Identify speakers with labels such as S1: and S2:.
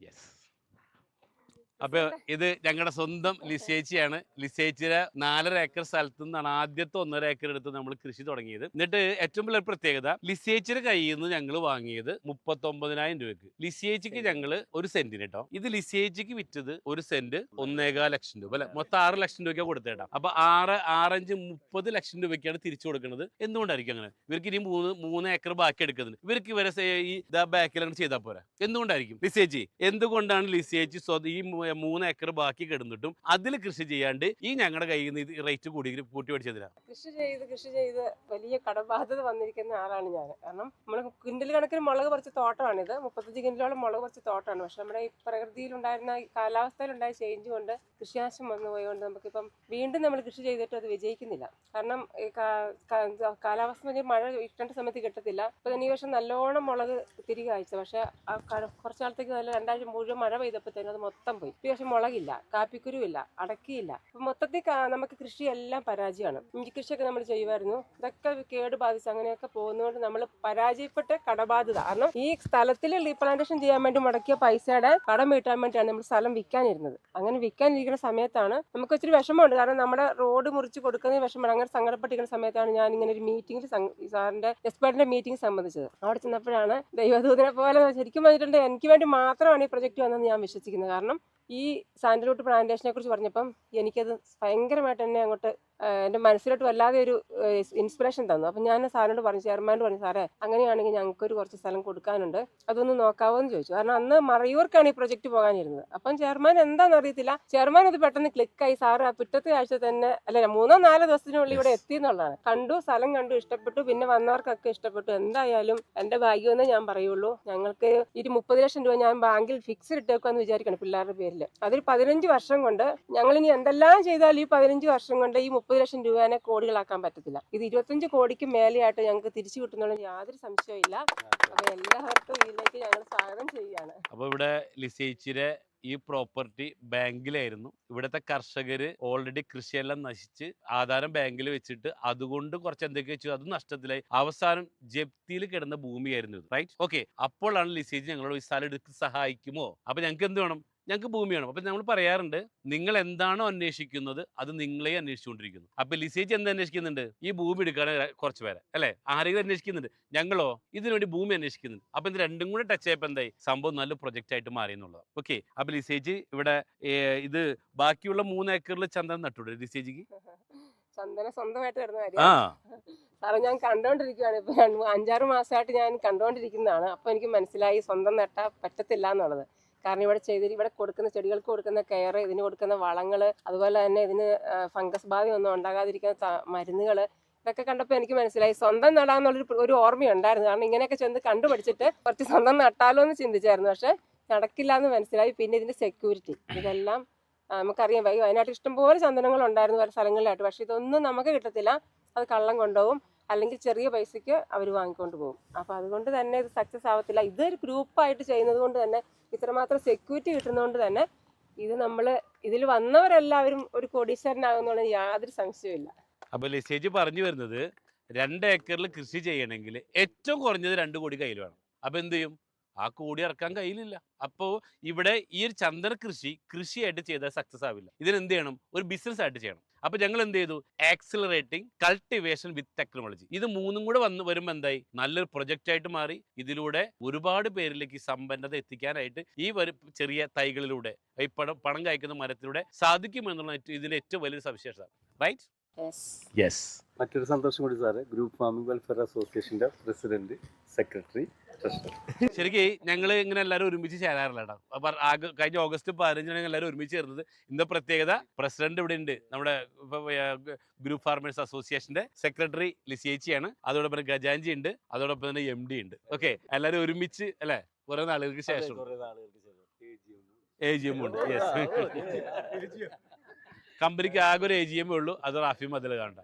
S1: Yes അപ്പൊ ഇത് ഞങ്ങളുടെ സ്വന്തം ലിസേച്ചിയാണ്. ലിസേച്ചിയുടെ നാലര ഏക്കർ സ്ഥലത്തു നിന്നാണ് ആദ്യത്തെ ഒന്നര ഏക്കർ എടുത്ത് നമ്മൾ കൃഷി തുടങ്ങിയത്. എന്നിട്ട് ഏറ്റവും വലിയ പ്രത്യേകത ലിസേച്ചിയുടെ കയ്യിൽ നിന്ന് ഞങ്ങൾ വാങ്ങിയത് മുപ്പത്തൊമ്പതിനായിരം രൂപയ്ക്ക് ലിസേച്ചിക്ക് ഞങ്ങൾ ഒരു സെന്റിന് കേട്ടോ. ഇത് ലിസേച്ചിക്ക് വിറ്റത് ഒരു സെന്റ് ഒന്നേകാൽ ലക്ഷം രൂപ അല്ലെ? മൊത്തം ആറ് ലക്ഷം രൂപയ്ക്ക് കൊടുത്തേട്ടാ അപ്പൊ ആറ് ആറഞ്ച് മുപ്പത് ലക്ഷം രൂപയ്ക്കാണ് തിരിച്ചു കൊടുക്കുന്നത് എന്തുകൊണ്ടായിരിക്കും അങ്ങനെ? ഇവർക്ക് ഇനി മൂന്ന് മൂന്ന് ഏക്കർ ബാക്കി എടുക്കുന്നത് ഇവർക്ക് ഇവരെ ഈ ബാക്കിലാണ് ചെയ്താൽ പോരാ. എന്തുകൊണ്ടായിരിക്കും? ലിസേച്ചി എന്തുകൊണ്ടാണ് ലിസേച്ചി സ്വ ഈ മൂ- മൂന്ന് ഏക്കർ ബാക്കി കിടന്നിട്ടും അതിൽ കൃഷി ചെയ്യാണ്ട് ഈ ഞങ്ങളുടെ കയ്യിൽ നിന്ന് റേറ്റ് കൂടി കൂട്ടി മേടിച്ചതിനാ
S2: കൃഷി ചെയ്ത് കൃഷി ചെയ്ത് വലിയ കടബാധ്യത വന്നിരിക്കുന്ന ആളാണ് ഞാൻ കാരണം നമ്മൾ കിൻഡൽ കണക്കിന് മുളക് പറിച്ച തോട്ടമാണിത്. മുപ്പത്തഞ്ച് കിൻഡലോളം മുളക് പറിച്ച തോട്ടമാണ്. പക്ഷെ നമ്മുടെ ഈ പ്രകൃതിയിലുണ്ടായിരുന്ന കാലാവസ്ഥയിലുണ്ടായ ചേഞ്ച് കൊണ്ട് കൃഷിനാശം വന്നു പോയതുകൊണ്ട് നമുക്കിപ്പം വീണ്ടും നമ്മൾ കൃഷി ചെയ്തിട്ട് അത് വിജയിക്കുന്നില്ല. കാരണം കാലാവസ്ഥ എന്ന് മഴ ഇഷ്ടേണ്ട സമയത്ത് കിട്ടത്തില്ല. ഇപ്പം തന്നെ ഈ വർഷം നല്ലോണം മുളക് തിരികെ അയച്ചു പക്ഷേ ആ കുറച്ചാളത്തേക്ക് നല്ല രണ്ടാഴ്ച മുഴുവൻ മഴ പെയ്തപ്പോൾ തന്നെ അത് മൊത്തം പോയി. ഈ പക്ഷെ മുളകില്ല കാപ്പിക്കുരുവില്ല അടക്കിയില്ല. മൊത്തത്തിൽ നമുക്ക് കൃഷിയെല്ലാം പരാജയമാണ്. ഇഞ്ചി കൃഷിയൊക്കെ നമ്മൾ ചെയ്യുമായിരുന്നു. ഇതൊക്കെ കേട് ബാധിച്ച് അങ്ങനെയൊക്കെ പോകുന്നതുകൊണ്ട് നമ്മൾ പരാജയപ്പെട്ട കടബാധ്യത. കാരണം ഈ സ്ഥലത്തിൽ റീപ്ലാന്റേഷൻ ചെയ്യാൻ വേണ്ടി മുടക്കിയ പൈസയുടെ കടം വീട്ടാൻ വേണ്ടിയാണ് നമ്മൾ സ്ഥലം വിൽക്കാനിരുന്നത്. അങ്ങനെ വിൽക്കാനിരിക്കുന്ന സമയത്താണ് നമുക്ക് ഇച്ചിരി വിഷമമുണ്ട്. കാരണം നമ്മുടെ റോഡ് മുറിച്ച് കൊടുക്കുന്ന വിഷമമാണ് അങ്ങനെ സങ്കടപ്പെട്ടിരിക്കുന്ന സമയത്താണ് ഞാൻ ഇങ്ങനെ ഒരു മീറ്റിംഗിൽ സാറിന്റെ എക്സ്പേർട്ടിന്റെ മീറ്റിംഗ് സംബന്ധിച്ചത്. അവിടെ ചെന്നപ്പോഴാണ് ദൈവദൂതനെ പോലെ ശരിക്കും പറഞ്ഞിട്ടുണ്ട് എനിക്ക് വേണ്ടി മാത്രമാണ് ഈ പ്രൊജക്ട് വന്നതെന്ന് ഞാൻ വിശ്വസിക്കുന്നത്. കാരണം ഈ സാൻഡൽവുഡ് പ്ലാന്റേഷനെ കുറിച്ച് പറഞ്ഞപ്പം എനിക്കത് ഭയങ്കരമായിട്ട് എന്നെ അങ്ങോട്ട് എന്റെ മനസ്സിലോട്ട് വല്ലാതെ ഒരു ഇൻസ്പിറേഷൻ തന്നു. അപ്പം ഞാൻ സാറിനോട് പറഞ്ഞു ചെയർമാനോട് പറഞ്ഞു സാറേ അങ്ങനെയാണെങ്കിൽ ഞങ്ങൾക്ക് ഒരു കുറച്ച് സ്ഥലം കൊടുക്കാനുണ്ട്. അതൊന്ന് നോക്കാവോ എന്ന് ചോദിച്ചു. കാരണം അന്ന് മറയൂർക്കാണ് ഈ പ്രൊജക്ട് പോകാനിരുന്നത്. അപ്പം ചെയർമാൻ എന്താണെന്ന് അറിയത്തില്ല. ചെയർമാൻ അത് പെട്ടെന്ന് ക്ലിക്കായി സാറ് ആ പിറ്റത്തെ ആഴ്ച തന്നെ അല്ല മൂന്നോ നാലോ ദിവസത്തിനുള്ളിൽ ഇവിടെ എത്തി എന്നുള്ളതാണ് കണ്ടു സ്ഥലം കണ്ടു ഇഷ്ടപ്പെട്ടു. പിന്നെ വന്നവർക്കൊക്കെ ഇഷ്ടപ്പെട്ടു. എന്തായാലും എന്റെ ഭാഗ്യമെന്നേ ഞാൻ പറയുള്ളൂ. ഞങ്ങൾക്ക് ഒരു മുപ്പത് ലക്ഷം രൂപ ഞാൻ ബാങ്കിൽ ഫിക്സ് ഇട്ടേക്കുമെന്ന് വിചാരിക്കണം പിള്ളേരുടെ പേരിൽ അതൊരു പതിനഞ്ച് വർഷം കൊണ്ട് ഞങ്ങൾ ഇനി എന്തെല്ലാം ചെയ്താലും ഈ പതിനഞ്ച് വർഷം കൊണ്ട് ഈ മുപ്പത് ലക്ഷം രൂപേനെ കോടികളാക്കാൻ പറ്റത്തില്ല. ഇത് ഇരുപത്തഞ്ച് കോടിക്ക് മേലെയായിട്ട് ഞങ്ങൾക്ക് തിരിച്ചു കിട്ടുന്നുള്ള യാതൊരു സംശയവും ഇല്ല അപ്പൊ എല്ലാവർക്കും ഇതിലേക്ക് ഞങ്ങൾ സ്വാഗതം ചെയ്യുകയാണ്.
S1: അപ്പൊ ഇവിടെ ലിസേച്ചിയുടെ ഈ പ്രോപ്പർട്ടി ബാങ്കിലായിരുന്നു. ഇവിടുത്തെ കർഷകര് ഓൾറെഡി കൃഷിയെല്ലാം നശിച്ച് ആധാരം ബാങ്കിൽ വെച്ചിട്ട് അതുകൊണ്ട് കുറച്ച് എന്തൊക്കെ വെച്ചു അത് നഷ്ടത്തിലായി. അവസാനം ജപ്തിയിൽ കിടന്ന ഭൂമിയായിരുന്നു ഇത്. റൈറ്റ് ഓക്കെ അപ്പോഴാണ് ലിസേജ് ഞങ്ങളോട് ഈ സ്ഥലം എടുത്ത് സഹായിക്കുമോ? അപ്പൊ ഞങ്ങൾക്ക് എന്ത് വേണം? ഞങ്ങൾക്ക് ഭൂമിയാണ്. അപ്പം നമ്മൾ പറയാറുണ്ട് നിങ്ങൾ എന്താണോ അന്വേഷിക്കുന്നത് അത് നിങ്ങളെ അന്വേഷിച്ചുകൊണ്ടിരിക്കുന്നു. അപ്പൊ ലിസേജ് എന്താ അന്വേഷിക്കുന്നുണ്ട്? ഈ ഭൂമി എടുക്കാൻ കുറച്ച് പേരെ അല്ലേ? ആരെങ്കിലും അന്വേഷിക്കുന്നുണ്ട്. ഞങ്ങളോ? ഇതിനു വേണ്ടി ഭൂമി അന്വേഷിക്കുന്നുണ്ട്. അപ്പൊ ഇത് രണ്ടും കൂടെ ടച്ച് ആയപ്പോൾ എന്തായി? സംഭവം നല്ല പ്രൊജക്റ്റ് ആയിട്ട് മാറി എന്നുള്ളത് ഓക്കെ അപ്പൊ ലിസേജ് ഇവിടെ ഇത് ബാക്കിയുള്ള മൂന്ന് ഏക്കറിൽ ചന്ദനം നട്ടുണ്ട് ലിസേജിക്ക്?
S2: ചന്ദന സ്വന്തമായിട്ട് കിടന്ന കാര്യം
S1: ആ.
S2: സാറേ ഞാൻ കണ്ടോണ്ടിരിക്കുകയാണ് ഇപ്പൊ അഞ്ചാറ് മാസമായിട്ട് ഞാൻ കണ്ടോണ്ടിരിക്കുന്നതാണ്. അപ്പൊ എനിക്ക് മനസ്സിലായി സ്വന്തം നട്ടാ പറ്റത്തില്ല എന്നുള്ളത്. കാരണം ഇവിടെ ചെയ്ത് ഇവിടെ കൊടുക്കുന്ന ചെടികൾക്ക് കൊടുക്കുന്ന കെയർ ഇതിന് കൊടുക്കുന്ന വളങ്ങൾ അതുപോലെ തന്നെ ഇതിന് ഫംഗസ് ബാധയൊന്നും ഉണ്ടാകാതിരിക്കുന്ന മരുന്നുകൾ ഇതൊക്കെ കണ്ടപ്പോൾ എനിക്ക് മനസ്സിലായി. സ്വന്തം നടാന്നുള്ളൊരു ഒരു ഓർമ്മയുണ്ടായിരുന്നു. കാരണം ഇങ്ങനെയൊക്കെ ചെന്ന് കണ്ടുപഠിച്ചിട്ട് കുറച്ച് സ്വന്തം നട്ടാലോ എന്ന് ചിന്തിച്ചായിരുന്നു. പക്ഷെ നടക്കില്ല എന്ന് മനസ്സിലായി. പിന്നെ ഇതിന്റെ സെക്യൂരിറ്റി ഇതെല്ലാം നമുക്കറിയാം. വയനാട്ടിൽ ഇഷ്ടംപോലെ ചന്ദനങ്ങൾ ഉണ്ടായിരുന്നു പല സ്ഥലങ്ങളിലായിട്ട്. പക്ഷെ ഇതൊന്നും നമുക്ക് കിട്ടത്തില്ല. അത് കള്ളം കൊണ്ടുപോകും. അല്ലെങ്കിൽ ചെറിയ പൈസയ്ക്ക് അവർ വാങ്ങിക്കൊണ്ട് പോകും. അപ്പോൾ അതുകൊണ്ട് തന്നെ ഇത് സക്സസ് ആവത്തില്ല. ഇതൊരു ഗ്രൂപ്പായിട്ട് ചെയ്യുന്നത് കൊണ്ട് തന്നെ ഇത്രമാത്രം സെക്യൂരിറ്റി കിട്ടുന്നതുകൊണ്ട് തന്നെ ഇത് നമ്മൾ ഇതിൽ വന്നവരെല്ലാവരും ഒരു കോടീശ്വരനാകുന്നുള്ള യാതൊരു സംശയമില്ല
S1: അപ്പൊ ലിസേജ് പറഞ്ഞു വരുന്നത് രണ്ട് ഏക്കറിൽ കൃഷി ചെയ്യണമെങ്കിൽ ഏറ്റവും കുറഞ്ഞത് രണ്ട് കോടി കയ്യിൽ വേണം. അപ്പോൾ എന്ത് ചെയ്യും? ആ കൂടി ഇറക്കാൻ കയ്യിലില്ല അപ്പോ ഇവിടെ ഈ ഒരു ചന്ദന കൃഷി കൃഷിയായിട്ട് ചെയ്താൽ സക്സസ് ആവില്ല. ഇതിന് എന്ത് ചെയ്യണം? ഒരു ബിസിനസ് ആയിട്ട് ചെയ്യണം. അപ്പൊ ഞങ്ങൾ എന്ത് ചെയ്തു? ആക്സിലറേറ്റിംഗ് കൾട്ടിവേഷൻ വിത്ത് ടെക്നോളജി ഇത് മൂന്നും കൂടെ വന്ന് വരുമ്പോൾ എന്തായി? നല്ലൊരു പ്രൊജക്റ്റ് ആയിട്ട് മാറി. ഇതിലൂടെ ഒരുപാട് പേരിലേക്ക് ഈ സമ്പന്നത എത്തിക്കാനായിട്ട് ഈ ഒരു ചെറിയ തൈകളിലൂടെ ഈ പണം പണം കായ്ക്കുന്ന മരത്തിലൂടെ സാധിക്കുമെന്നുള്ള ഇതിന്റെ ഏറ്റവും വലിയ സവിശേഷത. റൈറ്റ് യെസ്
S3: മറ്റൊരു സന്തോഷം കൂടി സാറ്. ഗ്രൂപ്പ് ഫാമിംഗ് വെൽഫെയർ അസോസിയേഷന്റെ പ്രസിഡന്റ് സെക്രട്ടറി
S1: ശരിക്ക് ഞങ്ങൾ ഇങ്ങനെ എല്ലാവരും ഒരുമിച്ച് ചേരാറില്ല കേട്ടോ കഴിഞ്ഞ ഓഗസ്റ്റ് പതിനഞ്ചിന് ഞങ്ങൾ എല്ലാവരും ഒരുമിച്ച് ചേർന്നത് ഇന്ന പ്രത്യേകത പ്രസിഡന്റ് ഇവിടെ ഉണ്ട് നമ്മുടെ ഗ്രൂപ്പ് ഫാർമേഴ്സ് അസോസിയേഷന്റെ സെക്രട്ടറി ലിസിയേച്ചിയാണ് അതോടൊപ്പം ഗജാഞ്ചി ഗജാൻജി ഉണ്ട് അതോടൊപ്പം തന്നെ എം ഡി ഉണ്ട് ഓക്കെ എല്ലാവരും ഒരുമിച്ച് അല്ലെ കുറെ നാളുകൾക്ക് ശേഷം എ ജി എം ഉണ്ട് യെസ് കമ്പനിക്ക് ആകെ ഒരു എ ജി എം ഉള്ളൂ അത് റാഫി മതിൽ കാണണ്ട